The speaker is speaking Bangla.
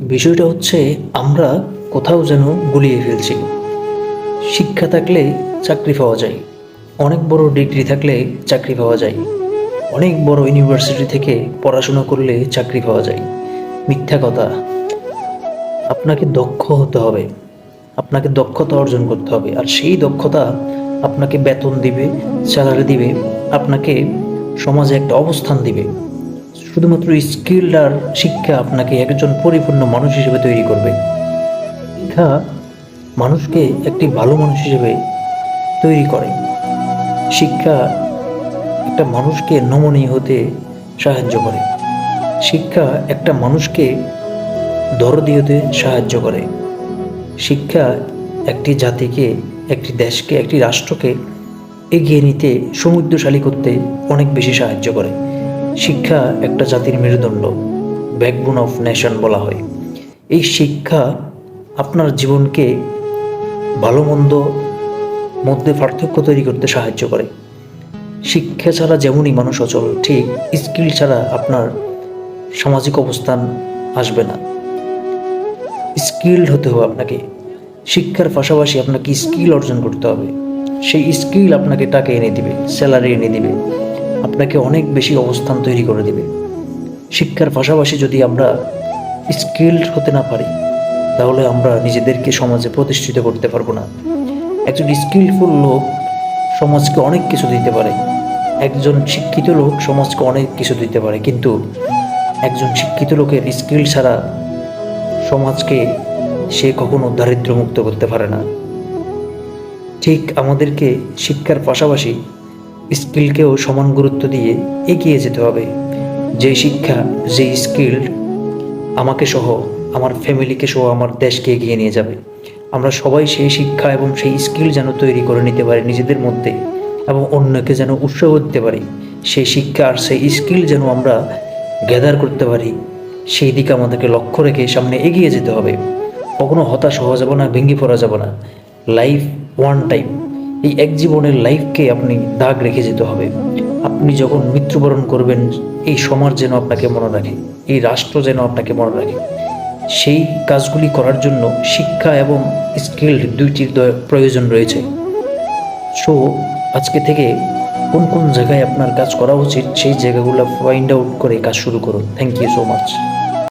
বিষয়টা হচ্ছে আমরা কোথাও যেন গুলিয়ে ফেলছি। শিক্ষা থাকলে চাকরি পাওয়া যায়। অনেক বড় ডিগ্রি থাকলে চাকরি পাওয়া যায়। অনেক বড় ইউনিভার্সিটি থেকে পড়াশোনা করলে চাকরি পাওয়া যায়। মিথ্যা কথা। আপনাকে দক্ষ হতে হবে। আপনাকে দক্ষতা অর্জন করতে হবে। আর সেই দক্ষতা আপনাকে বেতন দিবে স্যালারি দিবে, আপনাকে সমাজে একটা অবস্থান দিবে। শুধুমাত্র স্কিল আর শিক্ষা আপনাকে একজন পরিপূর্ণ মানুষ হিসেবে তৈরি করবে। শিক্ষা মানুষকে একটি ভালো মানুষ হিসেবে তৈরি করে। শিক্ষা একটা মানুষকে নমনীয় হতে সাহায্য করে। শিক্ষা একটা মানুষকে দরদি হতে সাহায্য করে। শিক্ষা একটি জাতিকে, একটি দেশকে, একটি রাষ্ট্রকে এগিয়ে নিতে সমুদ্রশালী করতে অনেক বেশি সাহায্য করে। শিক্ষা একটা জাতির মেরুদণ্ড ব্যাকবোন অফ নেশন বলা হয়। এই শিক্ষা আপনার জীবনকে ভালো, মন্দ মধ্যে পার্থক্য তৈরি করতে সাহায্য করে। শিক্ষা ছাড়া যেমনই মানুষ অচল, ঠিক স্কিল ছাড়া আপনার সামাজিক অবস্থান আসবে না। স্কিল্ড হতে হবে আপনাকে। শিক্ষার পাশাপাশি আপনাকে স্কিল অর্জন করতে হবে। সেই স্কিল আপনাকে টাকা এনে দিবে স্যালারি এনে দিবে। আপনাকে অনেক বেশি অবস্থান তৈরি করে দিবে। শিক্ষার পাশাপাশি যদি আমরা স্কিল্ড হতে না পারি, তাহলে আমরা নিজেদেরকে সমাজে প্রতিষ্ঠিত করতে পারব না। একজন স্কিলফুল লোক সমাজকে অনেক কিছু দিতে পারে। একজন শিক্ষিত লোক সমাজকে অনেক কিছু দিতে পারে, কিন্তু একজন শিক্ষিত লোকের স্কিল ছাড়া সমাজকে সে কখনো দারিদ্র্যমুক্ত করতে পারে না। ঠিক আমাদেরকে শিক্ষার পাশাপাশি স্কিলকেও সমান গুরুত্ব দিয়ে এগিয়ে যেতে হবে। যে শিক্ষা যে স্কিল আমাকে সহ আমার ফ্যামিলিকে সহ আমার দেশকে এগিয়ে নিয়ে যাবে। আমরা সবাই সেই শিক্ষা এবং সেই স্কিল যেন তৈরি করে নিতে পারি নিজেদের মধ্যে এবং অন্যকে যেন উৎসাহ দিতে পারি। সেই শিক্ষা আর সেই স্কিল যেন আমরা গ্যাদার করতে পারি, সেই দিকে আমাদেরকে লক্ষ্য রেখে সামনে এগিয়ে যেতে হবে। কখনো হতাশ হওয়া যাবে না, ভেঙে পড়া যাবে না। লাইফ ওয়ান টাইম এই এক জীবনের লাইফকে আপনি দাগ রেখে যেতে হবে। আপনি যখন মৃত্যুবরণ করবেন, এই সমাজ যেন আপনাকে মনে রাখে, এই রাষ্ট্র যেন আপনাকে মনে রাখে। সেই কাজগুলি করার জন্য শিক্ষা এবং স্কিল দুইটির প্রয়োজন রয়েছে। সো আজকে থেকে কোন কোন জায়গায় আপনার কাজ করা উচিত, সেই জায়গাগুলো ফাইন্ড আউট করে কাজ শুরু করুন। Thank you so much